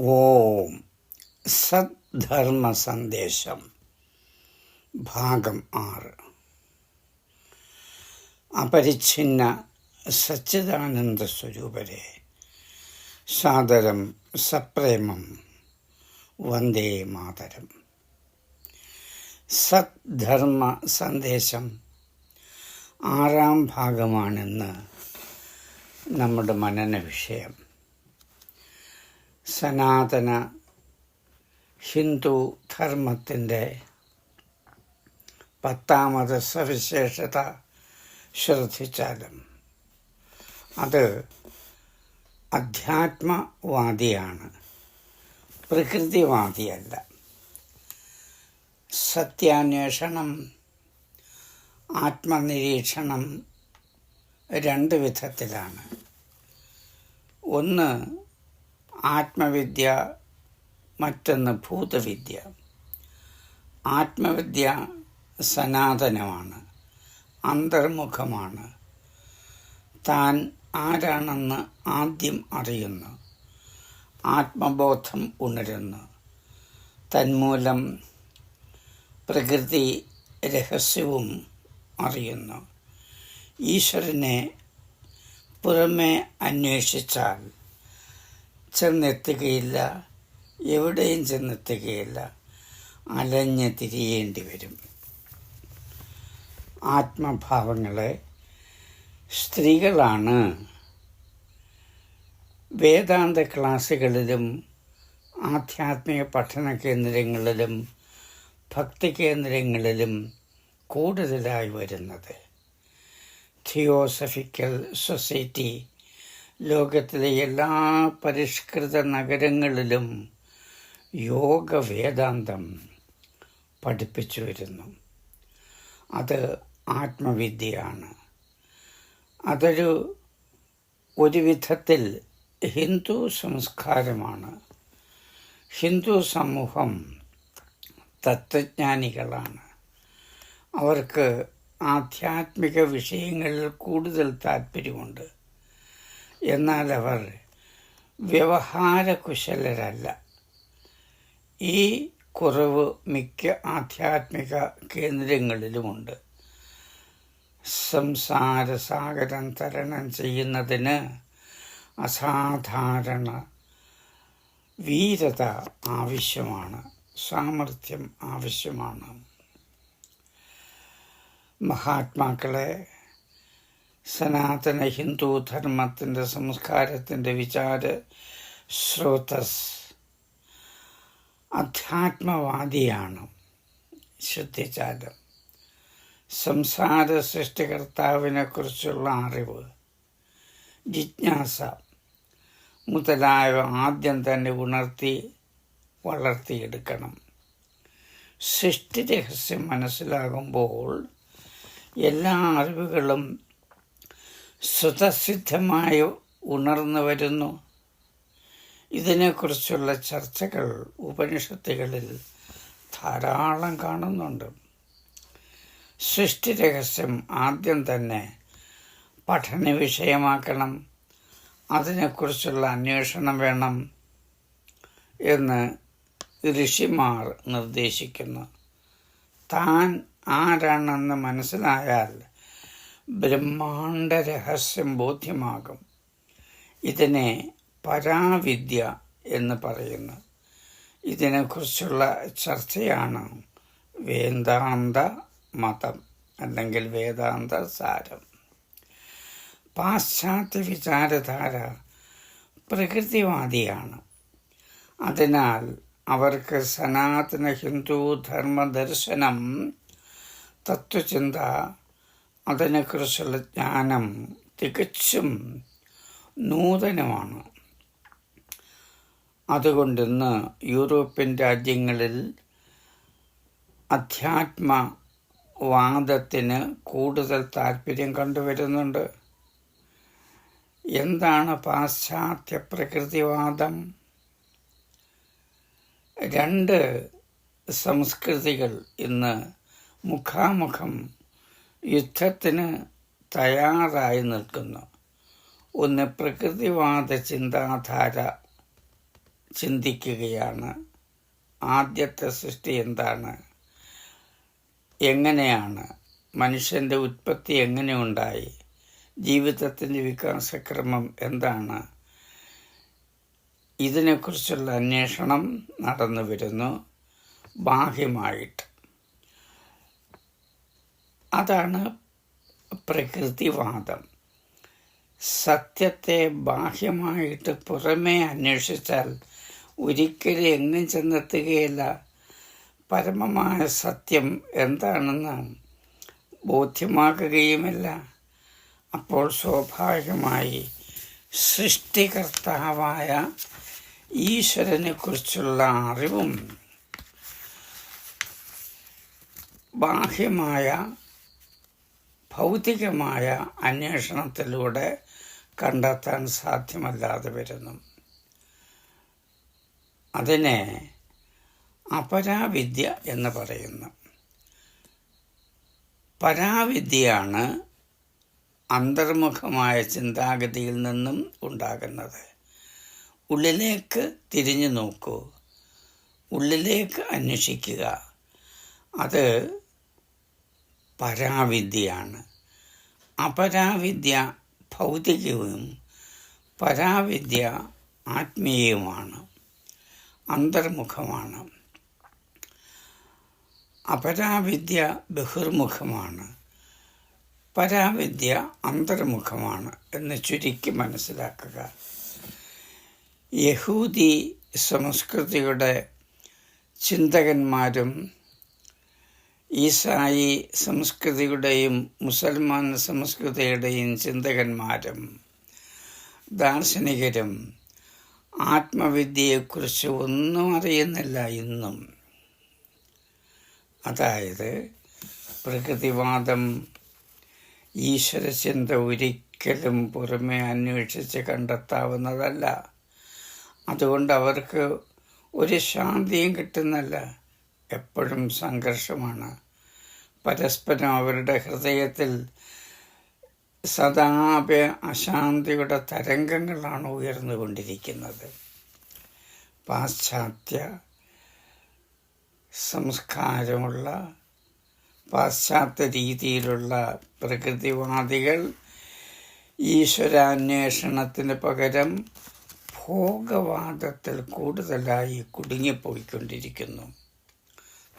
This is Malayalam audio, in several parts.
ഓം സദ്ധർമ്മ സന്ദേശം ഭാഗം ആറ്. അപരിച്ഛിന്ന സച്ചിദാനന്ദ സ്വരൂപരെ. സാദരം സപ്രേമം. വന്ദേ മാതരം. സദ്ധർമ്മ സന്ദേശം ആറാം ഭാഗമാണെന്ന് നമ്മുടെ മനന വിഷയം. സനാതന ഹിന്ദു ധർമ്മത്തിന്റെ പത്താമത് സവിശേഷത ശ്രദ്ധിച്ചാലും അത് അധ്യാത്മവാദിയാണ്. പ്രകൃതിവാദിയല്ല. സത്യാന്വേഷണം ആത്മനിരീക്ഷണം രണ്ട് വിധത്തിലാണ്. ഒന്ന് ആത്മവിദ്യ മറ്റൊന്ന് ഭൂതവിദ്യ. ആത്മവിദ്യ സനാതനമാണ് അന്തർമുഖമാണ്. താൻ ആരാണെന്ന് ആദ്യം അറിയുന്നു ആത്മബോധം ഉണരുന്നു. തന്മൂലം പ്രകൃതി രഹസ്യവും അറിയുന്നു. ഈശ്വരനെ പുറമെ അന്വേഷിച്ചാൽ ചെന്നെത്തുകയില്ല എവിടെയും ചെന്നെത്തുകയില്ല. അലഞ്ഞ് തിരിയേണ്ടി വരും. ആത്മഭാവങ്ങളെ സ്ത്രീകളാണ്. വേദാന്ത ക്ലാസ്സുകളിലും ആധ്യാത്മിക പഠന കേന്ദ്രങ്ങളിലും ഭക്തി കേന്ദ്രങ്ങളിലും കൂടുതലായി വരുന്നത്. തിയോസഫിക്കൽ സൊസൈറ്റി ലോകത്തിലെ എല്ലാ പരിഷ്കൃത നഗരങ്ങളിലും യോഗ വേദാന്തം പഠിപ്പിച്ചു വരുന്നു അത് ആത്മവിദ്യയാണ്. അതൊരു ഒരു വിധത്തിൽ ഹിന്ദു സംസ്കാരമാണ്. ഹിന്ദു സമൂഹം തത്വജ്ഞാനികളാണ്. അവർക്ക് ആധ്യാത്മിക വിഷയങ്ങളിൽ കൂടുതൽ താല്പര്യമുണ്ട്. എന്നാൽ അവർ വ്യവഹാരകുശലരല്ല. ഈ കുറവ് മിക്ക ആധ്യാത്മിക കേന്ദ്രങ്ങളിലുമുണ്ട്. സംസാരസാഗരം തരണം ചെയ്യുന്നതിന് അസാധാരണ വീരത ആവശ്യമാണ് സാമർഥ്യം ആവശ്യമാണ്. മഹാത്മാക്കളെ സനാതന ഹിന്ദു ധർമ്മത്തിന്റെ സംസ്കാരത്തിന്റെ വിചാര സ്രോതസ്. അധ്യാത്മവാദിയാണ് ശ്രദ്ധിച്ചാലും സംസാര സൃഷ്ടികർത്താവിനെക്കുറിച്ചുള്ള അറിവ് ജിജ്ഞാസ മുതലായവ ആദ്യം തന്നെ ഉണർത്തി വളർത്തിയെടുക്കണം. സൃഷ്ടി രഹസ്യം മനസ്സിലാകുമ്പോൾ എല്ലാ അറിവുകളും സ്വതസിദ്ധമായി ഉണർന്നു വരുന്നു. ഇതിനെക്കുറിച്ചുള്ള ചർച്ചകൾ ഉപനിഷത്തുകളിൽ ധാരാളം കാണുന്നുണ്ട്. സൃഷ്ടി രഹസ്യം ആദ്യം തന്നെ പഠന വിഷയമാക്കണം. അതിനെക്കുറിച്ചുള്ള അന്വേഷണം വേണം എന്ന് ഋഷിമാർ നിർദ്ദേശിക്കുന്നു. താൻ ആരാണെന്ന് മനസ്സിലായാൽ ബ്രഹ്മാണ്ട രഹസ്യം ബോധ്യമാകും. ഇതിനെ പരാവിദ്യ എന്ന് പറയുന്നു. ഇതിനെക്കുറിച്ചുള്ള ചർച്ചയാണ് വേദാന്ത മതം അല്ലെങ്കിൽ വേദാന്ത സാരം. പാശ്ചാത്യ വിചാരധാര പ്രകൃതിവാദിയാണ്. അതിനാൽ അവർക്ക് സനാതന ഹിന്ദു ധർമ്മദർശനം തത്വചിന്ത അതിനെക്കുറിച്ചുള്ള ജ്ഞാനം തികച്ചും നൂതനമാണ്. അതുകൊണ്ടിന്ന് യൂറോപ്യൻ രാജ്യങ്ങളിൽ അധ്യാത്മവാദത്തിന് കൂടുതൽ താല്പര്യം കണ്ടുവരുന്നുണ്ട്. എന്താണ് പാശ്ചാത്യ പ്രകൃതിവാദം രണ്ട് സംസ്കൃതികൾ ഇന്ന് മുഖാമുഖം യുദ്ധത്തിന് തയ്യാറായി നിൽക്കുന്നു. ഒന്ന് പ്രകൃതിവാദ ചിന്താധാര ചിന്തിക്കുകയാണ്. ആദ്യത്തെ സൃഷ്ടി എന്താണ്? എങ്ങനെയാണ്? മനുഷ്യന്റെ ഉത്പത്തി എങ്ങനെ ഉണ്ടായി? ജീവിതത്തിന്റെ വികാസക്രമം എന്താണ്? ഇതിനെക്കുറിച്ചുള്ള അന്വേഷണം നടന്നു വരുന്നു. ബാഹ്യമായിട്ട്. അതാണ് പ്രകൃതിവാദം സത്യത്തെ ബാഹ്യമായിട്ട് പുറമേ അന്വേഷിച്ചാൽ ഒരിക്കലും എങ്ങും ചെന്നെത്തുകയില്ല. പരമമായ സത്യം എന്താണെന്ന് ബോധ്യമാക്കുകയുമില്ല അപ്പോൾ സ്വാഭാവികമായി സൃഷ്ടികർത്താവായ ഈശ്വരനെ കുറിച്ചുള്ള അറിവും ബാഹ്യമായ ഭൗതികമായ അന്വേഷണത്തിലൂടെ കണ്ടെത്താൻ സാധ്യമല്ലാതെ വരുന്നു. അതിനെ അപരാവിദ്യ എന്ന് പറയുന്നു. പരാവിദ്യയാണ് അന്തർമുഖമായ ചിന്താഗതിയിൽ നിന്നും ഉണ്ടാകുന്നത്. ഉള്ളിലേക്ക് തിരിഞ്ഞു നോക്കൂ. ഉള്ളിലേക്ക് അന്വേഷിക്കുക. അത് പരാവിദ്യയാണ്. അപരാവിദ്യ ഭൗതികവും പരാവിദ്യ ആത്മീയവുമാണ് അന്തർമുഖമാണ്. അപരാവിദ്യ ബഹിർമുഖമാണ് പരാവിദ്യ അന്തർമുഖമാണ് എന്ന് ചുരുക്കി മനസ്സിലാക്കുക. യഹൂദി സംസ്കൃതിയുടെ ചിന്തകന്മാരും ഈസായി സംസ്കൃതിയുടെയും മുസൽമാൻ സംസ്കൃതിയുടെയും ചിന്തകന്മാരും ദാർശനികരും ആത്മവിദ്യയെക്കുറിച്ച് ഒന്നും അറിയുന്നില്ല ഇന്നും. അതായത് പ്രകൃതിവാദം ഈശ്വരചിന്ത ഒരിക്കലും പുറമെ അന്വേഷിച്ച് കണ്ടെത്താവുന്നതല്ല. അതുകൊണ്ട് അവർക്ക് ഒരു ശാന്തിയും കിട്ടുന്നില്ല. എപ്പോഴും സംഘർഷമാണ്. പരസ്പരം അവരുടെ ഹൃദയത്തിൽ സദാപ അശാന്തിയുടെ തരംഗങ്ങളാണ് ഉയർന്നുകൊണ്ടിരിക്കുന്നത്. പാശ്ചാത്യ സംസ്കാരമുള്ള പാശ്ചാത്യ രീതിയിലുള്ള പ്രകൃതിവാദികൾ ഈശ്വരാന്വേഷണത്തിന് പകരം ഭോഗവാദത്തിൽ കൂടുതലായി കുടുങ്ങിപ്പോയിക്കൊണ്ടിരിക്കുന്നു.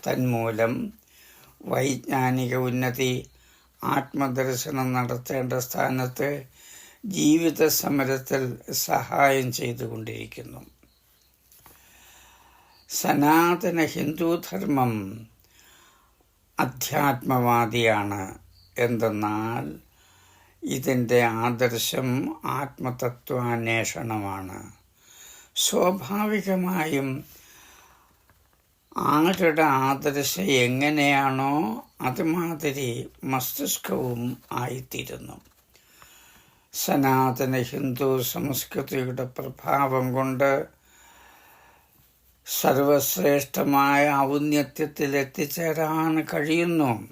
തന്മൂലം വൈജ്ഞാനിക ഉന്നതി ആത്മദർശനം നടത്തേണ്ട സ്ഥാനത്ത് ജീവിത സമരത്തിൽ സഹായം ചെയ്തുകൊണ്ടിരിക്കുന്നു. സനാതന ഹിന്ദുധർമ്മം അധ്യാത്മവാദിയാണ് എന്തെന്നാൽ ഇതിന്റെ ആദർശം ആത്മതത്വാന്വേഷണമാണ്. സ്വാഭാവികമായും ആരുടെ ആദർശ എങ്ങനെയാണോ അതുമാതിരി മസ്തിഷ്കവും ആയിത്തീരുന്നു. സനാതന ഹിന്ദു സംസ്കൃതിയുടെ പ്രഭാവം കൊണ്ട് സർവശ്രേഷ്ഠമായ ഔന്നത്യത്തിൽ എത്തിച്ചേരാൻ കഴിയുന്നു.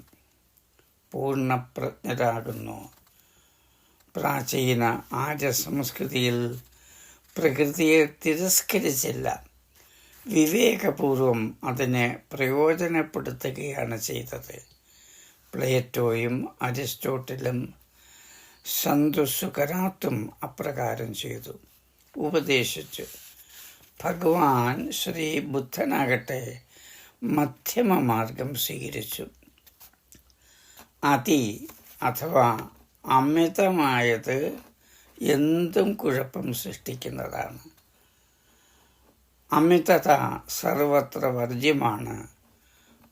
പൂർണപ്രജ്ഞരാകുന്നു. പ്രാചീന ആര്യ സംസ്കൃതിയിൽ പ്രകൃതിയെ തിരസ്കരിച്ചില്ല. വിവേകപൂർവം അതിനെ പ്രയോജനപ്പെടുത്തുകയാണ് ചെയ്തത്. പ്ലേറ്റോയും അരിസ്റ്റോട്ടിലും സന്തുസുകരാത്തും അപ്രകാരം ചെയ്തു. ഉപദേശിച്ചു ഭഗവാൻ ശ്രീ ബുദ്ധനാകട്ടെ മധ്യമ മാർഗം സ്വീകരിച്ചു. അതി അഥവാ അമിതമായത് എന്തും കുഴപ്പം സൃഷ്ടിക്കുന്നതാണ്. അമിതത സർവത്ര വർജ്യമാണ്.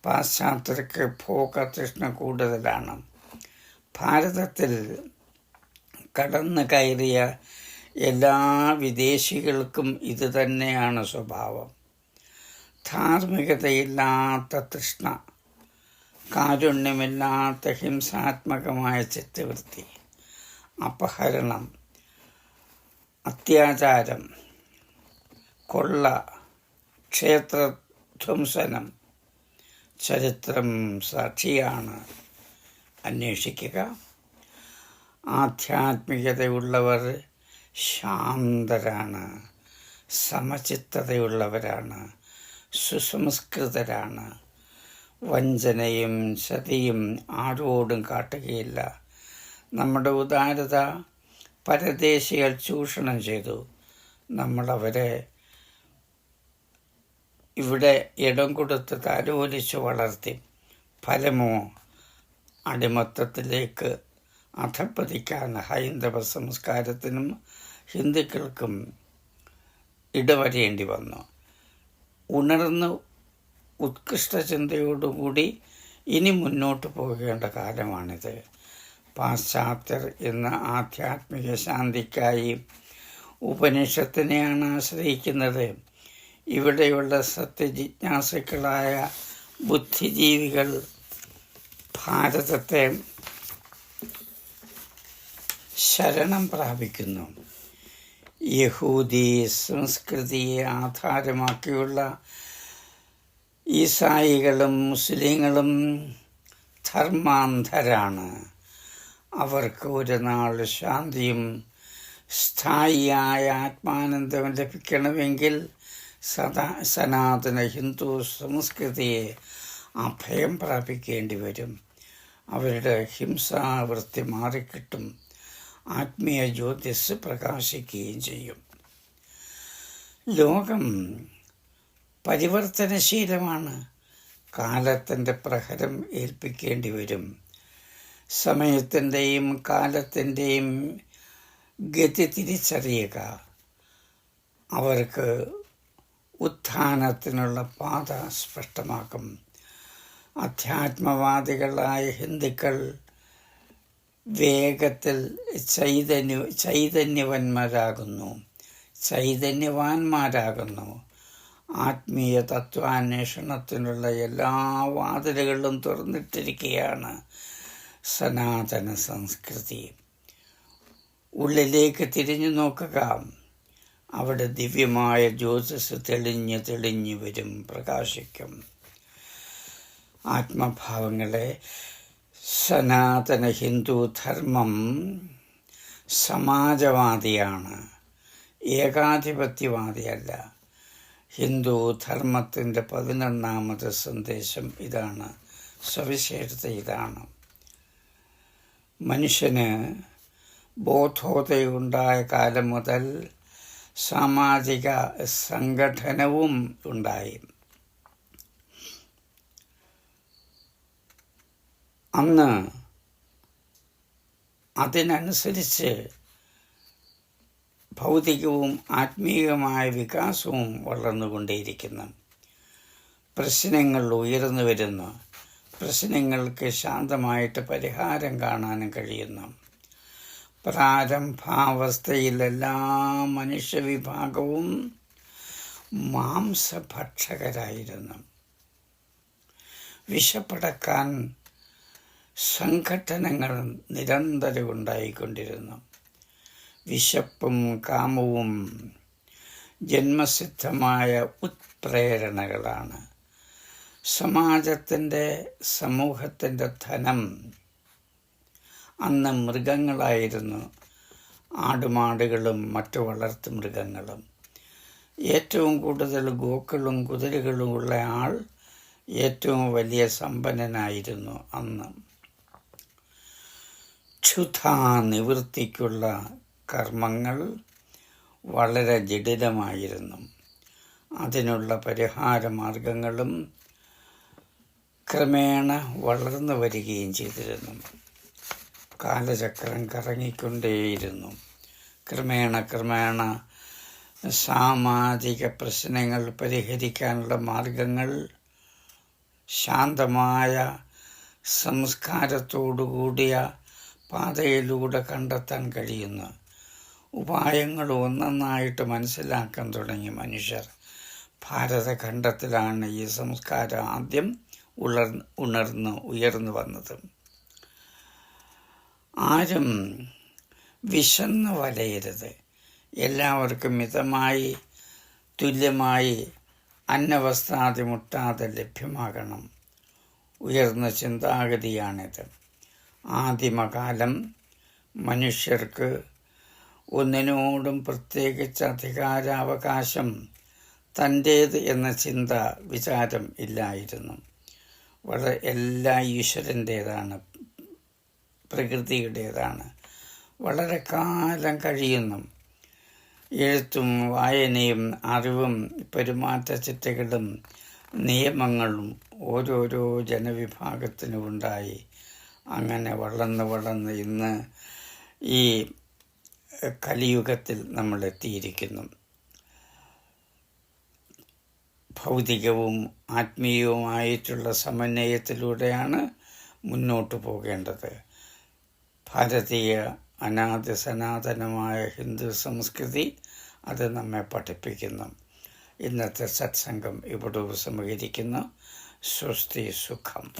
പാശ്ചാത്യർക്ക് ഭോഗതൃഷ്ണ കൂടുതലാണ്. ഭാരതത്തിൽ കടന്നു കയറിയ എല്ലാ വിദേശികൾക്കും ഇത് തന്നെയാണ് സ്വഭാവം. ധാർമ്മികതയില്ലാത്ത തൃഷ്ണ കാരുണ്യമില്ലാത്ത ഹിംസാത്മകമായ ചിത്തവൃത്തി അപഹരണം അത്യാചാരം കൊള്ള ക്ഷേത്രധ്വംസനം. ചരിത്രം സാക്ഷിയാണ്. അന്വേഷിക്കുക. ആധ്യാത്മികതയുള്ളവർ ശാന്തരാണ്. സമചിത്തതയുള്ളവരാണ്. സുസംസ്കൃതരാണ്. വഞ്ചനയും ചതിയും ആരോടും കാട്ടുകയില്ല. നമ്മുടെ ഉദാരത പരദേശികൾ ചൂഷണം ചെയ്തു. നമ്മളവരെ ഇവിടെ ഇടം കൊടുത്ത് താലോലിച്ച് വളർത്തി ഫലമോ അടിമത്തത്തിലേക്ക് അധപ്പതിക്കാൻ ഹൈന്ദവ സംസ്കാരത്തിനും ഹിന്ദുക്കൾക്കും ഇടവരേണ്ടി വന്നു. ഉണർന്ന് ഉത്കൃഷ്ട ചിന്തയോടുകൂടി ഇനി മുന്നോട്ട് പോകേണ്ട കാലമാണിത്. പാശ്ചാത്യർ എന്ന ആധ്യാത്മിക ശാന്തിക്കായി ഉപനിഷത്തിനെയാണ് ആശ്രയിക്കുന്നത്. ഇവിടെയുള്ള സത്യജിജ്ഞാസുക്കളായ ബുദ്ധിജീവികൾ ഭാരതത്തെ ശരണം പ്രാപിക്കുന്നു. യഹൂദി സംസ്കൃതിയെ ആധാരമാക്കിയുള്ള ഈസായികളും മുസ്ലിങ്ങളും ധർമാന്ധരാണ്. അവർക്ക് ഒരു നാൾ ശാന്തിയും സ്ഥായിയായ ആത്മാനന്ദം ലഭിക്കണമെങ്കിൽ സദാ സനാതന ഹിന്ദു സംസ്കൃതിയെ അഭയം പ്രാപിക്കേണ്ടി വരും. അവരുടെ ഹിംസാവൃത്തി മാറിക്കിട്ടും ആത്മീയ ജ്യോതിസ് പ്രകാശിക്കുകയും ചെയ്യും. ലോകം പരിവർത്തനശീലമാണ്. കാലത്തിന്റെ പ്രഹരം ഏൽപ്പിക്കേണ്ടി വരും. സമയത്തിന്റെയും കാലത്തിന്റെയും ഗതി തിരിച്ചറിയുക. അവർക്ക് ഉത്ഥാനത്തിനുള്ള പാത സ്പഷ്ടമാക്കും. അധ്യാത്മവാദികളായ ഹിന്ദുക്കൾ വേഗത്തിൽ ചൈതന്യ ചൈതന്യവന്മാരാകുന്നു. ചൈതന്യവാന്മാരാകുന്നു. ആത്മീയ തത്വാന്വേഷണത്തിനുള്ള എല്ലാ വാതിലുകളും തുറന്നിട്ടിരിക്കുകയാണ് സനാതന സംസ്കൃതി. ഉള്ളിലേക്ക് തിരിഞ്ഞു നോക്കുക. അവിടെ ദിവ്യമായ ജ്യോതിസ് തെളിഞ്ഞ് തെളിഞ്ഞു വരും പ്രകാശിക്കും. ആത്മഭാവങ്ങളെ സനാതന ഹിന്ദു ധർമ്മം സമാജവാദിയാണ്. ഏകാധിപത്യവാദിയല്ല. ഹിന്ദു ധർമ്മത്തിന്റെ പതിനൊന്നാമത് സന്ദേശം ഇതാണ്. സവിശേഷത ഇതാണ്. മനുഷ്യന് ബോധോദയുണ്ടായ കാലം മുതൽ സാമാജിക സംഘടനവും ഉണ്ടായി. അന്ന് അതിനനുസരിച്ച് ഭൗതികവും ആത്മീയവുമായ വികാസവും വളർന്നുകൊണ്ടേയിരിക്കുന്നു. പ്രശ്നങ്ങൾ ഉയർന്നു വരുന്നു. പ്രശ്നങ്ങൾക്ക് ശാന്തമായിട്ട് പരിഹാരം കാണാനും കഴിയുന്നു. പ്രാരംഭാവസ്ഥയിൽ എല്ലാ മനുഷ്യവിഭാഗവും മാംസഭക്ഷകരായിരുന്നു. വിഷപ്പടക്കാൻ സംഘടനകൾ നിരന്തരം ഉണ്ടായിക്കൊണ്ടിരുന്നു വിശപ്പും കാമവും ജന്മസിദ്ധമായ ഉത്പ്രേരണകളാണ്. സമാജത്തിന്റെ സമൂഹത്തിന്റെ ധനം അന്ന് മൃഗങ്ങളായിരുന്നു. ആടുമാടുകളും മറ്റു വളർത്തു മൃഗങ്ങളും. ഏറ്റവും കൂടുതൽ ഗോക്കളും കുതിരകളും ഉള്ള ആൾ ഏറ്റവും വലിയ സമ്പന്നനായിരുന്നു അന്ന്. ക്ഷുധാ നിവൃത്തിക്കുള്ള കർമ്മങ്ങൾ വളരെ ജഡിതമായിരുന്നു അതിനുള്ള പരിഹാര മാർഗങ്ങളും ക്രമേണ വളർന്നു വരികയും ചെയ്തിരുന്നു. കാലചക്രം കറങ്ങിക്കൊണ്ടേയിരുന്നു. ക്രമേണ ക്രമേണ സാമാജിക പ്രശ്നങ്ങൾ പരിഹരിക്കാനുള്ള മാർഗങ്ങൾ ശാന്തമായ സംസ്കാരത്തോടുകൂടിയ പാതയിലൂടെ കണ്ടെത്താൻ കഴിയുന്നു. ഉപായങ്ങൾ ഒന്നൊന്നായിട്ട് മനസ്സിലാക്കാൻ തുടങ്ങി മനുഷ്യർ. ഭാരതഖണ്ഡത്തിലാണ് ഈ സംസ്കാരം ആദ്യം ഉണർന്ന് ഉയർന്നു വന്നത്. ആരും വിശന്ന് വലയരുത്. എല്ലാവർക്കും മിതമായി തുല്യമായി അന്നവസ്ഥാതി മുട്ടാതെ ലഭ്യമാകണം. ഉയർന്ന ചിന്താഗതിയാണിത്. ആദിമകാലം മനുഷ്യർക്ക് ഒന്നിനോടും പ്രത്യേകിച്ച് അധികാരാവകാശം തന്റേത് എന്ന ചിന്ത വിചാരം ഇല്ലായിരുന്നു. വളരെ എല്ലാ ഈശ്വരന്റേതാണ്. പ്രകൃതിയുടേതാണ് വളരെ കാലം കഴിയുന്നു. എഴുത്തും വായനയും അറിവും പെരുമാറ്റച്ചിട്ടകളും നിയമങ്ങളും ഓരോരോ ജനവിഭാഗത്തിനും ഉണ്ടായി. അങ്ങനെ വളർന്ന് വളർന്ന് ഇന്ന് ഈ കലിയുഗത്തിൽ നമ്മൾ എത്തിയിരിക്കുന്നു. ഭൗതികവും ആത്മീയവുമായിട്ടുള്ള സമന്വയത്തിലൂടെയാണ് മുന്നോട്ട് പോകേണ്ടത്. ഭാരതീയ അനാദി സനാതനമായ ഹിന്ദു സംസ്കൃതി അത് നമ്മെ പഠിപ്പിക്കുന്നു. ഇന്നത്തെ സത്സംഗം ഇവിടെ ഉപസംഹരിക്കുന്നു. സ്വസ്തി സുഖം.